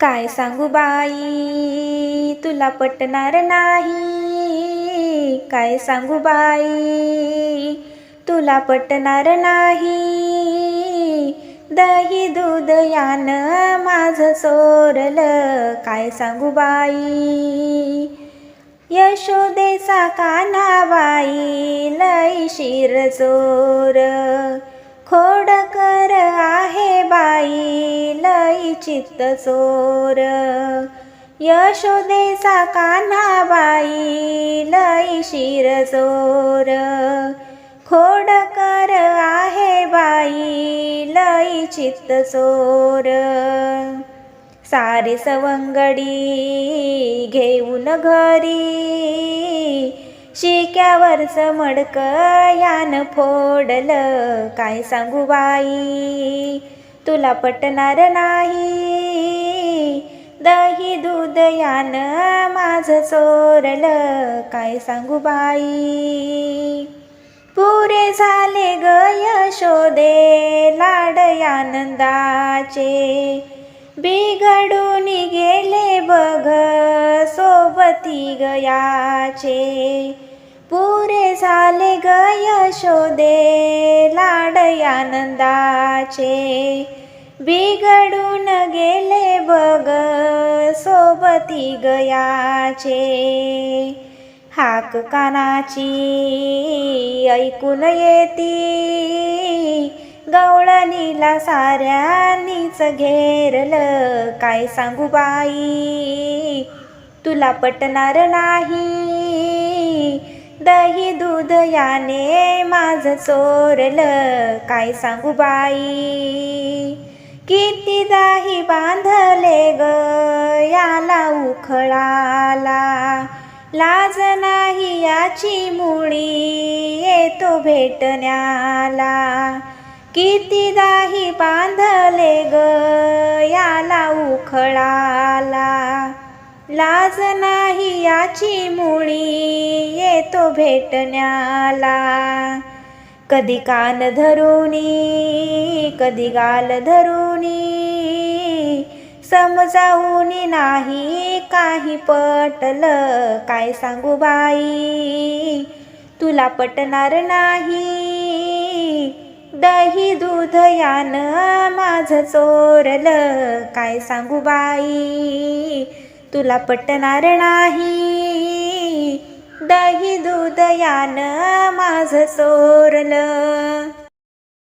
काय सांगू बाई? तुला पटणार नाही. काय सांगू बाई? तुला पटणार नाही. दही दूध यानं माझं चोरलं काय सांगू बाई? यशोदेचा कानाबाई लई शिर चोर चित्त चोर. यशोदेचा कान्हाबाई लई शिर चोर खोडकर आहे बाई लई चित्त चोर. सारे सवंगडी घेऊन घरी शिक्यावरचं मडक यान फोडलं. काय सांगू बाई? तुला पटणार नाही. दही दूध यान माझं चोरलं. काय सांगू बाई? पुरे झाले ग यशोदे लाड आनंदाचे. बिघडून गेले बघ सोबती गयाचे पुरे झाले ग यशोदे लाड आनंदाचे. बिघडून गेले बग सोबती गयाचे हाक कानाची ऐकून येती गवळणीला साऱ्यांनीच घेरलं. काय सांगू बाई तुला पटणार नाही. दही दूध याने माझं चोरलं. काय सांगू बाई कितीदाही बांधले ग याला उखळाला. लाज नाही याची मुळी येतो भेटण्याला. कितीदाही बांधले ग याला उखळाला. लाज नाही याची मुळी येतो भेटण्याला. कधी कान धरुनी कधी गाल धरुनी. समजावूनी नाही काही पटलं काय सांगू बाई? तुला पटणार नाही. दही दूध यानं माझं चोरलं काय सांगू बाई? तुला पटणार नाही. दही दूध यानं माझं चोरलं